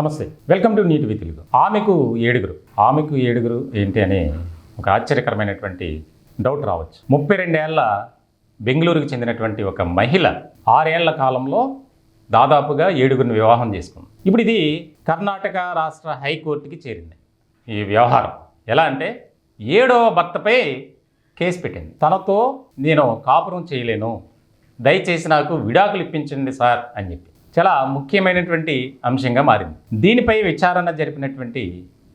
నమస్తే. Welcome to నీటి తెలుగు ఆమెకు ఏడుగురు. ఆమెకు ఏడుగురు ఏంటి అని ఒక ఆశ్చర్యకరమైనటువంటి డౌట్ రావచ్చు. ముప్పై రెండేళ్ళ బెంగళూరుకు చెందినటువంటి ఒక మహిళ ఆరేళ్ళ కాలంలో దాదాపుగా ఏడుగురిని వివాహం చేసుకుంది. ఇప్పుడు ఇది కర్ణాటక రాష్ట్ర హైకోర్టుకి చేరింది. ఈ వ్యవహారం ఎలా అంటే ఏడవ భర్తపై కేసు పెట్టింది. తనతో నేను కాపురం చేయలేను. దయచేసి నాకు విడాకులు ఇప్పించండి సార్ అని చెప్పి. చాలా ముఖ్యమైనటువంటి అంశంగా మారింది. దీనిపై విచారణ జరిపినటువంటి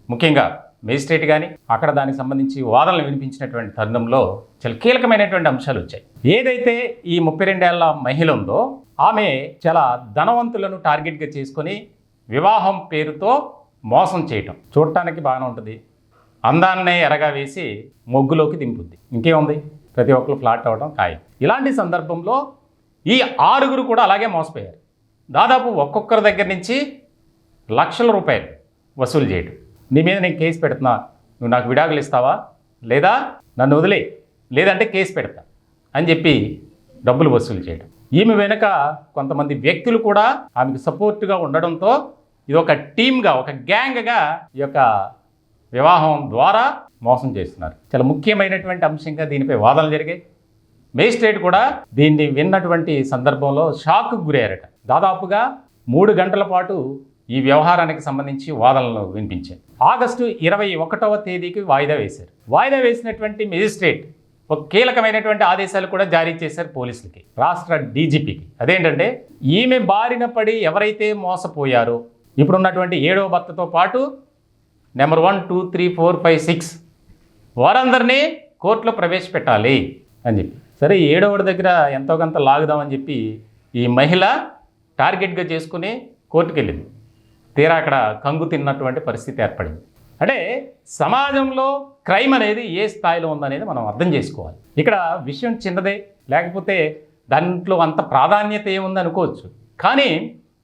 ముఖ్యంగా మేజిస్ట్రేట్ కానీ అక్కడ దానికి సంబంధించి వాదనలు వినిపించినటువంటి తరుణంలో చాలా కీలకమైనటువంటి అంశాలు వచ్చాయి. ఏదైతే ఈ ముప్పై రెండేళ్ళ మహిళ ఉందో ఆమె చాలా ధనవంతులను టార్గెట్గా చేసుకొని వివాహం పేరుతో మోసం చేయటం చూడటానికి బాగానే ఉంటుంది. అందాన్నే ఎరగా వేసి మొగ్గులోకి దింపుద్ది. ఇంకేముంది ప్రతి ఒక్కరు ఫ్లాట్ అవ్వడం ఖాయం. ఇలాంటి సందర్భంలో ఈ ఆరుగురు కూడా అలాగే మోసపోయారు. దాదాపు ఒక్కొక్కరి దగ్గర నుంచి లక్షల రూపాయలు వసూలు చేయటం. నీ మీద నేను కేసు పెడుతున్నా నువ్వు నాకు విడాకులు ఇస్తావా? లేదా నన్ను వదిలే లేదంటే కేసు పెడతా అని చెప్పి డబ్బులు వసూలు చేయడం ఈమె వెనుక కొంతమంది వ్యక్తులు కూడా ఆమెకు సపోర్ట్గా ఉండడంతో ఇది ఒక టీమ్గా ఒక గ్యాంగ్గా ఈ యొక్క వివాహం ద్వారా మోసం చేస్తున్నారు. చాలా ముఖ్యమైనటువంటి అంశంగా దీనిపై వాదనలు జరిగాయి. మేజిస్ట్రేట్ కూడా దీన్ని విన్నటువంటి సందర్భంలో షాక్కు గురయ్యారట. దాదాపుగా మూడు గంటల పాటు ఈ వ్యవహారానికి సంబంధించి వాదనలు వినిపించాయి. ఆగస్టు ఇరవై ఒకటవ తేదీకి వాయిదా వేశారు. వాయిదా వేసినటువంటి మేజిస్ట్రేట్ ఒక కీలకమైనటువంటి ఆదేశాలు కూడా జారీ చేశారు పోలీసులకి రాష్ట్ర డీజీపీకి. అదేంటంటే ఈమె బారిన పడి ఎవరైతే మోసపోయారో ఇప్పుడున్నటువంటి ఏడవ భర్తతో పాటు number one two three four five six వారందరినీ కోర్టులో ప్రవేశపెట్టాలి అని చెప్పి. సరే ఏడవడి దగ్గర ఎంతో కొంత లాగుదామని చెప్పి ఈ మహిళ టార్గెట్గా చేసుకుని కోర్టుకు వెళ్ళింది తీరా అక్కడ కంగు తిన్నటువంటి పరిస్థితి ఏర్పడింది. అంటే సమాజంలో క్రైమ్ అనేది ఏ స్థాయిలో ఉందనేది మనం అర్థం చేసుకోవాలి. ఇక్కడ విషయం చిన్నదే లేకపోతే దాంట్లో అంత ప్రాధాన్యత ఏముంది అనుకోవచ్చు. కానీ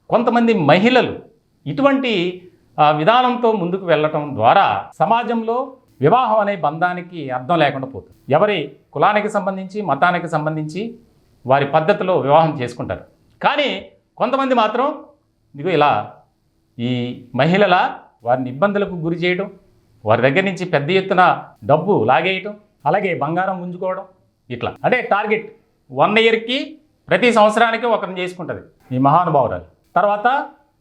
కొంతమంది మహిళలు ఇటువంటి విధానంతో ముందుకు వెళ్ళటం ద్వారా సమాజంలో వివాహం అనే బంధానికి అర్థం లేకుండా పోతుంది. ఎవరి కులానికి సంబంధించి మతానికి సంబంధించి వారి పద్ధతిలో వివాహం చేసుకుంటారు. కానీ కొంతమంది మాత్రం ఇదిగో ఇలా ఈ మహిళల వారిని ఇబ్బందులకు గురి చేయడం వారి దగ్గర నుంచి పెద్ద ఎత్తున డబ్బు లాగేయటం అలాగే బంగారం ఉంచుకోవడం ఇట్లా. అంటే టార్గెట్ వన్ ఇయర్కి ప్రతి సంవత్సరానికి ఒకరిని చేసుకుంటుంది ఈ మహానుభావురాలు. తర్వాత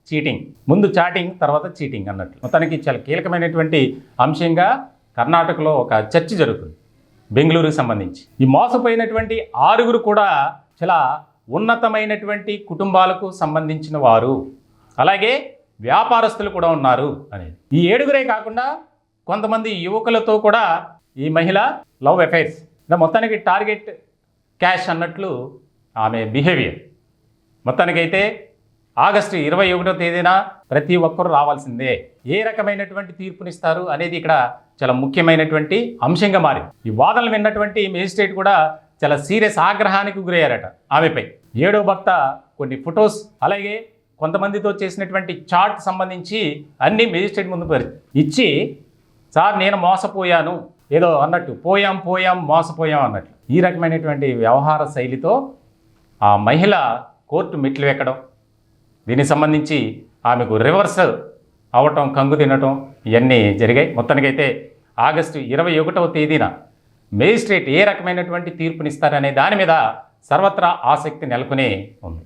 చీటింగ్. ముందు చాటింగ్ తర్వాత చీటింగ్ అన్నట్లు. మొత్తానికి చాలా కీలకమైనటువంటి అంశంగా కర్ణాటకలో ఒక చర్చ జరుగుతుంది బెంగళూరుకు సంబంధించి. ఈ మోసపోయినటువంటి ఆరుగురు కూడా చాలా ఉన్నతమైనటువంటి కుటుంబాలకు సంబంధించిన వారు. అలాగే వ్యాపారస్తులు కూడా ఉన్నారు అనేది. ఈ ఏడుగురే కాకుండా కొంతమంది యువకులతో కూడా ఈ మహిళ లవ్ అఫైర్స్ మొత్తానికి టార్గెట్ క్యాష్ అన్నట్లు ఆమె బిహేవియర్. మొత్తానికైతే ఆగస్టు ఇరవై ఒకటో తేదీన ప్రతి ఒక్కరు రావాల్సిందే. ఏ రకమైనటువంటి తీర్పునిస్తారు అనేది ఇక్కడ చాలా ముఖ్యమైనటువంటి అంశంగా మారింది. ఈ వాదనలు విన్నటువంటి మేజిస్ట్రేట్ కూడా చాలా సీరియస్ ఆగ్రహానికి గురయ్యారట ఆమెపై. ఏడో భర్త కొన్ని ఫొటోస్ అలాగే కొంతమందితో చేసినటువంటి చాట్ సంబంధించి అన్ని మేజిస్ట్రేట్ ముందు ఇచ్చి సార్ నేను మోసపోయాను. ఏదో అన్నట్టు పోయాం పోయాం మోసపోయాం అన్నట్లు. ఈ రకమైనటువంటి వ్యవహార శైలితో ఆ మహిళ కోర్టు మెట్లు ఎక్కడం దీనికి సంబంధించి ఆమెకు రివర్స్ అవటం కంగు తినటం ఇవన్నీ జరిగాయి. మొత్తానికైతే ఆగస్టు ఇరవై ఒకటవ తేదీన మేజిస్ట్రేట్ ఏ రకమైనటువంటి తీర్పునిస్తారనే దాని మీద సర్వత్రా ఆసక్తి నెలకొనే ఉంది.